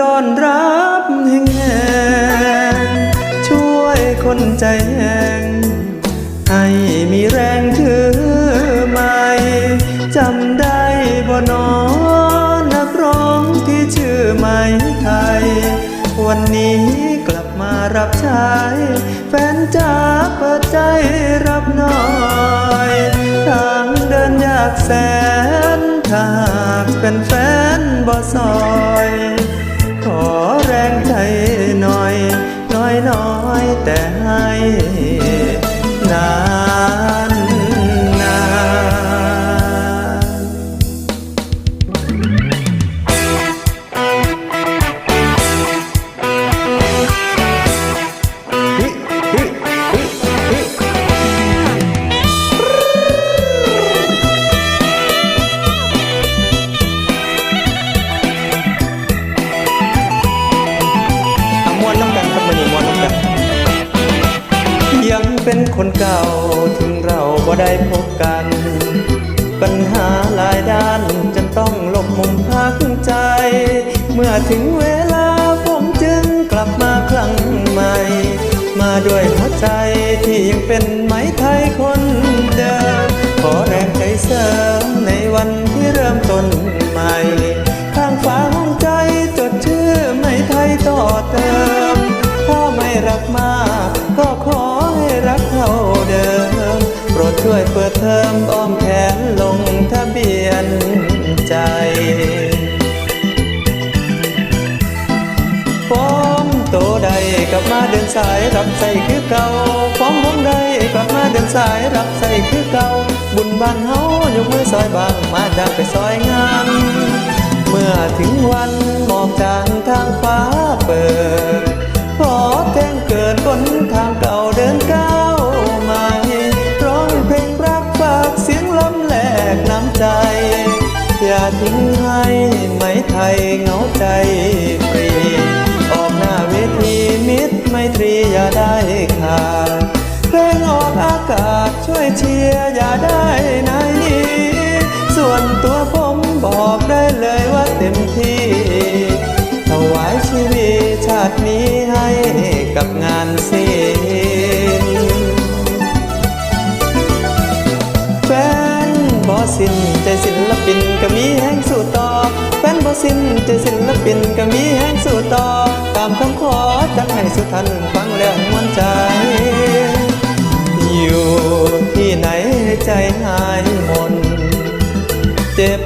ต้อนรับแห่งแหงช่วยคนใจแห้งให้มีแรงถือไม้จำได้บ่นอนักร้องที่ชื่อไหมไทย วันนี้กลับมารับใช้แฟนจ้าเปิดใจรับหน่อยทางเดินยากแสนถ้าหากเป็นแฟนบ่ซอย เป็นคนเก่าถึงเราบ่ได้พบกัน ปัญหาหลายด้านจนต้องหลบมุมพักใจ เมื่อถึงเวลาผมจึงกลับมาครั้งใหม่ มาด้วยหัวใจที่ยังเป็นไหมไทยคนเดิมขอแรงใจเสริมในวันที่เริ่มต้น เท่าเดิม โปรดช่วยเปิดเทอมอ้อมแขนลงทะเบียนใจฟ้อมโตใดกลับมาเดินสายรับใส่คือเก่าฟ้อมวงใดกลับมาเดินสายรับใส่คือเก่าบุญบ้านเฮายกมือซอยบางมาจากไปซอยงานเมื่อถึงวันมอกจางทางฟ้า กน้ำใจ อย่าทิ้งให้ไหมไทยเหงาใจฟรี ออกหน้าเวทีมิตรไมตรีอย่าได้ขาดเพลงออกอากาศช่วยเชียร์อย่าได้นายส่วนตัวผมบอกได้เลยว่าเต็มที่ถวายชีวิตชาตินี้ให้กับงานศิล ลปินก็มีแห่งสู่ต่อแฟนบอสินใจศิลปินก็มีแห่งสู่ต่อตามคำขอจักให้สุดทันฟังแล้วมวนใจ อยู่ที่ไหนใจหายหมน เจ็บ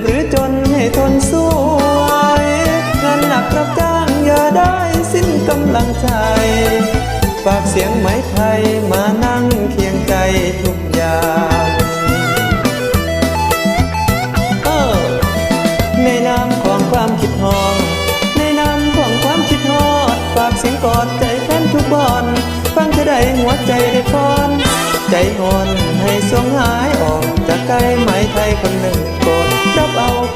หรือจนให้ทนสู้ไว้งานหนักรับจ้างอย่าได้สิ้นกำลังใจฝากเสียงไหมไทยมานั่งเคียงใจทุกอย่าง ใจงอน ให้สวงหายออกจากใกล้ไม้ไทยคนหนึ่งกดรับเอา